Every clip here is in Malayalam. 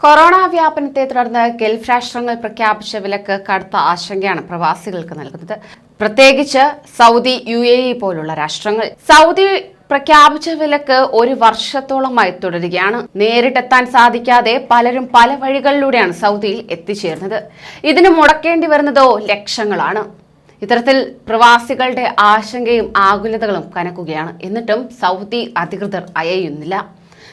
കൊറോണ വ്യാപനത്തെ തുടർന്ന് ഗൾഫ് രാഷ്ട്രങ്ങൾ പ്രഖ്യാപിച്ച വിലക്ക് കടുത്ത ആശങ്കയാണ് പ്രവാസികൾക്ക് നൽകുന്നത്. പ്രത്യേകിച്ച് സൗദി യു എ ഇ പോലുള്ള രാഷ്ട്രങ്ങൾ. സൗദി പ്രഖ്യാപിച്ച വിലക്ക് ഒരു വർഷത്തോളമായി തുടരുകയാണ്. നേരിട്ടെത്താൻ സാധിക്കാതെ പലരും പല വഴികളിലൂടെയാണ് സൗദിയിൽ എത്തിച്ചേർന്നത് ഇതിന് മുടക്കേണ്ടി വരുന്നതോ ലക്ഷങ്ങളാണ്. ഇത്തരത്തിൽ പ്രവാസികളുടെ ആശങ്കയും ആകുലതകളും കനക്കുകയാണ്. എന്നിട്ടും സൗദി അധികൃതർ അയയുന്നില്ല.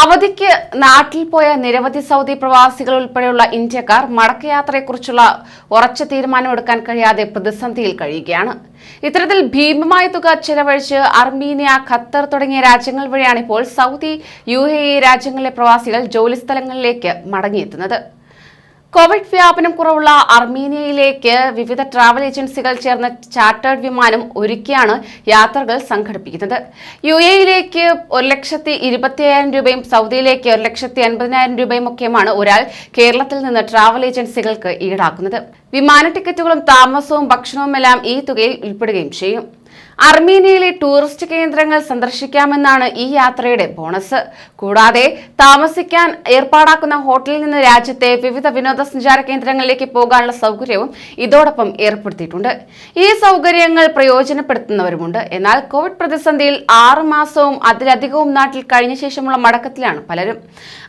അവധിക്ക് നാട്ടിൽ പോയ നിരവധി സൗദി പ്രവാസികൾ ഉൾപ്പെടെയുള്ള ഇന്ത്യക്കാർ മടക്കയാത്രയെക്കുറിച്ചുള്ള ഉറച്ച തീരുമാനമെടുക്കാൻ കഴിയാതെ പ്രതിസന്ധിയിൽ കഴിയുകയാണ്. ഇത്തരത്തിൽ ഭീമമായ തുക ചെലവഴിച്ച് അർമീനിയ ഖത്തർ തുടങ്ങിയ രാജ്യങ്ങൾ വഴിയാണ് ഇപ്പോൾ സൗദി യു രാജ്യങ്ങളിലെ പ്രവാസികൾ ജോലിസ്ഥലങ്ങളിലേക്ക് മടങ്ങിയെത്തുന്നത്. കോവിഡ് വ്യാപനം കുറവുള്ള അർമീനിയയിലേക്ക് വിവിധ ട്രാവൽ ഏജൻസികൾ ചേർന്ന ചാർട്ടേഡ് വിമാനം ഒരുക്കിയാണ് യാത്രകൾ സംഘടിപ്പിക്കുന്നത്. യു എയിലേക്ക് ഒരു ലക്ഷത്തി ഇരുപത്തിയായിരം രൂപയും സൗദിയിലേക്ക് ഒരു ലക്ഷത്തി അൻപതിനായിരം രൂപയും ഒക്കെയുമാണ് ഒരാൾ കേരളത്തിൽ നിന്ന് ട്രാവൽ ഏജൻസികൾക്ക് ഈടാക്കുന്നത്. വിമാന ടിക്കറ്റുകളും താമസവും ഭക്ഷണവുമെല്ലാം ഈ തുകയിൽ ഉൾപ്പെടുകയും ചെയ്യും. അർമീനിയയിലെ ടൂറിസ്റ്റ് കേന്ദ്രങ്ങൾ സന്ദർശിക്കാമെന്നാണ് ഈ യാത്രയുടെ ബോണസ്. കൂടാതെ താമസിക്കാൻ ഏർപ്പാടാക്കുന്ന ഹോട്ടലിൽ നിന്ന് രാജ്യത്തെ വിവിധ വിനോദസഞ്ചാര കേന്ദ്രങ്ങളിലേക്ക് പോകാനുള്ള സൗകര്യവും ഇതോടൊപ്പം ഏർപ്പെടുത്തിയിട്ടുണ്ട്. ഈ സൗകര്യങ്ങൾ പ്രയോജനപ്പെടുത്തുന്നവരുമുണ്ട്. എന്നാൽ കോവിഡ് പ്രതിസന്ധിയിൽ ആറു മാസവും അതിലധികവും നാട്ടിൽ കഴിഞ്ഞ ശേഷമുള്ള മടക്കത്തിലാണ് പലരും.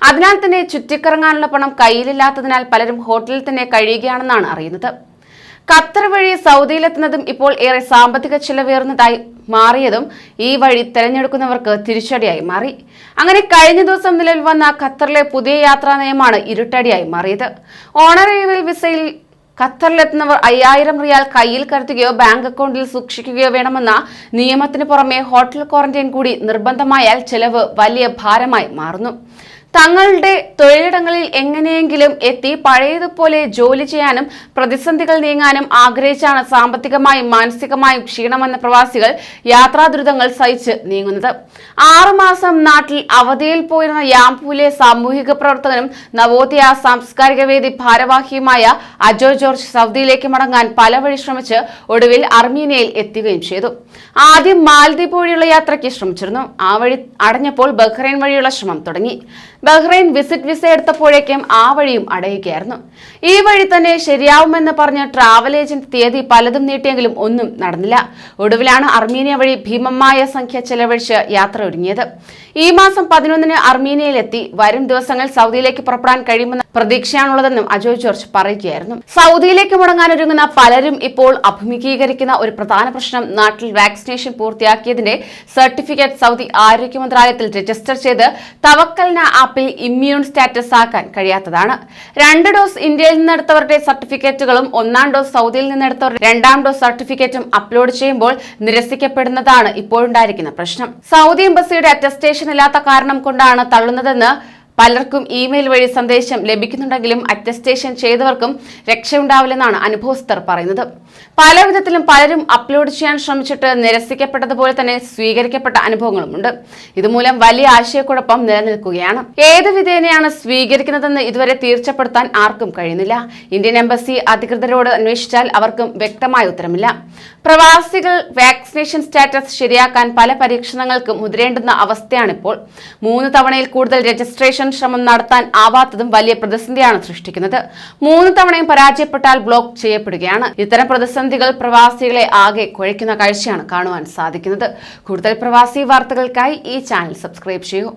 അതിനാൽ തന്നെ ചുറ്റിക്കറങ്ങാനുള്ള പണം കയ്യിലില്ലാത്തതിനാൽ പലരും ഹോട്ടലിൽ തന്നെ കഴിയുകയാണെന്നാണ് അറിയുന്നത്. ഖത്തർ വഴി സൗദിയിലെത്തുന്നതും ഇപ്പോൾ ഏറെ സാമ്പത്തിക ചിലവേറുന്നതായി മാറിയതും ഈ വഴി തെരഞ്ഞെടുക്കുന്നവർക്ക് തിരിച്ചടിയായി മാറി. അങ്ങനെ കഴിഞ്ഞ ദിവസം നിലവിൽ വന്ന ഖത്തറിലെ പുതിയ യാത്രാ നയമാണ് ഇരുട്ടടിയായി മാറിയത്. ഓണറേറിയൽ വിസയിൽ ഖത്തറിലെത്തുന്നവർ അയ്യായിരം റിയാൽ കയ്യിൽ കരുതുകയോ ബാങ്ക് അക്കൗണ്ടിൽ സൂക്ഷിക്കുകയോ വേണമെന്ന നിയമത്തിന് പുറമെ ഹോട്ടൽ ക്വാറന്റൈൻ കൂടി നിർബന്ധമായാൽ ചെലവ് വലിയ ഭാരമായി മാറുന്നു. തങ്ങളുടെ തൊഴിലിടങ്ങളിൽ എങ്ങനെയെങ്കിലും എത്തി പഴയതുപോലെ ജോലി ചെയ്യാനും പ്രതിസന്ധികൾ നീങ്ങാനും ആഗ്രഹിച്ചാണ് സാമ്പത്തികമായും മാനസികമായും ക്ഷീണമെന്ന പ്രവാസികൾ യാത്രാ ദുരിതങ്ങൾ സഹിച്ച് നീങ്ങുന്നത്. ആറുമാസം നാട്ടിൽ അവധിയിൽ പോയിരുന്ന യാംപൂലെ സാമൂഹിക പ്രവർത്തകനും നവോദയ സാംസ്കാരിക വേദി ഭാരവാഹിയുമായ അജോ ജോർജ് സൗദിയിലേക്ക് മടങ്ങാൻ പല വഴി ശ്രമിച്ച് ഒടുവിൽ അർമീനിയയിൽ എത്തുകയും ചെയ്തു. ആദ്യം മാലദ്വീപ് വഴിയുള്ള യാത്രയ്ക്ക് ശ്രമിച്ചിരുന്നു. ആ വഴി അടഞ്ഞപ്പോൾ ബഹ്റൈൻ വഴിയുള്ള ശ്രമം തുടങ്ങി. ബഹ്റൈൻ വിസിറ്റ് വിസ എടുത്തപ്പോഴേക്കും ആ വഴിയും അടയുകയായിരുന്നു. ഈ വഴി തന്നെ ശരിയാവുമെന്ന് പറഞ്ഞ ട്രാവൽ ഏജന്റ് തീയതി പലതും നീട്ടിയെങ്കിലും ഒന്നും നടന്നില്ല. ഒടുവിലാണ് അർമീനിയ വഴി ഭീമമായ സംഖ്യ ചെലവഴിച്ച് യാത്ര ഒരുങ്ങിയത്. ഈ മാസം പതിനൊന്നിന് അർമീനിയയിലെത്തി. വരും ദിവസങ്ങൾ സൗദിയിലേക്ക് പുറപ്പെടാൻ കഴിയുമെന്ന പ്രതീക്ഷയാണുള്ളതെന്നും അജോ ജോർജ് പറയുകയായിരുന്നു. സൗദിയിലേക്ക് മുടങ്ങാനൊരുങ്ങുന്ന പലരും ഇപ്പോൾ അഭിമുഖീകരിക്കുന്ന ഒരു പ്രധാന പ്രശ്നം നാട്ടിൽ വാക്സിനേഷൻ പൂർത്തിയാക്കിയതിന്റെ സർട്ടിഫിക്കറ്റ് സൗദി ആരോഗ്യ മന്ത്രാലയത്തിൽ രജിസ്റ്റർ ചെയ്ത് തവക്കൽന ആപ്പിൽ ഇമ്മ്യൂൺ സ്റ്റാറ്റസ് ആക്കാൻ കഴിയാത്തതാണ്. രണ്ട് ഡോസ് ഇന്ത്യയിൽ നിന്നെടുത്തവരുടെ സർട്ടിഫിക്കറ്റുകളും ഒന്നാം ഡോസ് സൗദിയിൽ നിന്നെടുത്തവരുടെ രണ്ടാം ഡോസ് സർട്ടിഫിക്കറ്റും അപ്ലോഡ് ചെയ്യുമ്പോൾ നിരസിക്കപ്പെടുന്നതാണ് ഇപ്പോഴുണ്ടായിരിക്കുന്ന പ്രശ്നം. സൗദി എംബസിയുടെ അറ്റസ്റ്റേഷൻ ഇല്ലാത്ത കാരണം കൊണ്ടാണ് തള്ളുന്നതെന്ന് പലർക്കും ഇമെയിൽ വഴി സന്ദേശം ലഭിക്കുന്നുണ്ടെങ്കിലും അറ്റസ്റ്റേഷൻ ചെയ്തവർക്കും രക്ഷയുണ്ടാവില്ലെന്നാണ് അനുഭവസ്ഥർ പറയുന്നത്. പല വിധത്തിലും പലരും അപ്ലോഡ് ചെയ്യാൻ ശ്രമിച്ചിട്ട് നിരസിക്കപ്പെട്ടതുപോലെ തന്നെ സ്വീകരിക്കപ്പെട്ട അനുഭവങ്ങളുമുണ്ട്. ഇതുമൂലം വലിയ ആശയക്കുഴപ്പം നിലനിൽക്കുകയാണ്. ഏത് വിധേനയാണ് സ്വീകരിക്കുന്നതെന്ന് ഇതുവരെ തീർച്ചപ്പെടുത്താൻ ആർക്കും കഴിയുന്നില്ല. ഇന്ത്യൻ എംബസി അധികൃതരോട് അന്വേഷിച്ചാൽ അവർക്കും വ്യക്തമായ ഉത്തരമില്ല. പ്രവാസികൾ വാക്സിനേഷൻ സ്റ്റാറ്റസ് ശരിയാക്കാൻ പല പരീക്ഷണങ്ങൾക്കും മുതിരേണ്ടുന്ന അവസ്ഥയാണിപ്പോൾ. മൂന്ന് തവണയിൽ കൂടുതൽ രജിസ്ട്രേഷൻ ശ്രമം നടത്താൻ ആവാത്തതും വലിയ പ്രതിസന്ധിയാണ് സൃഷ്ടിക്കുന്നത്. മൂന്ന് തവണയും പരാജയപ്പെട്ടാൽ ബ്ലോക്ക് ചെയ്യപ്പെടുകയാണ്. ഇത്തരം പ്രതിസന്ധികൾ പ്രവാസികളെ ആകെ കുഴയ്ക്കുന്ന കാഴ്ചയാണ് കാണുവാൻ സാധിക്കുന്നത്. കൂടുതൽ പ്രവാസി വാർത്തകൾക്കായി ഈ ചാനൽ സബ്സ്ക്രൈബ് ചെയ്യൂ.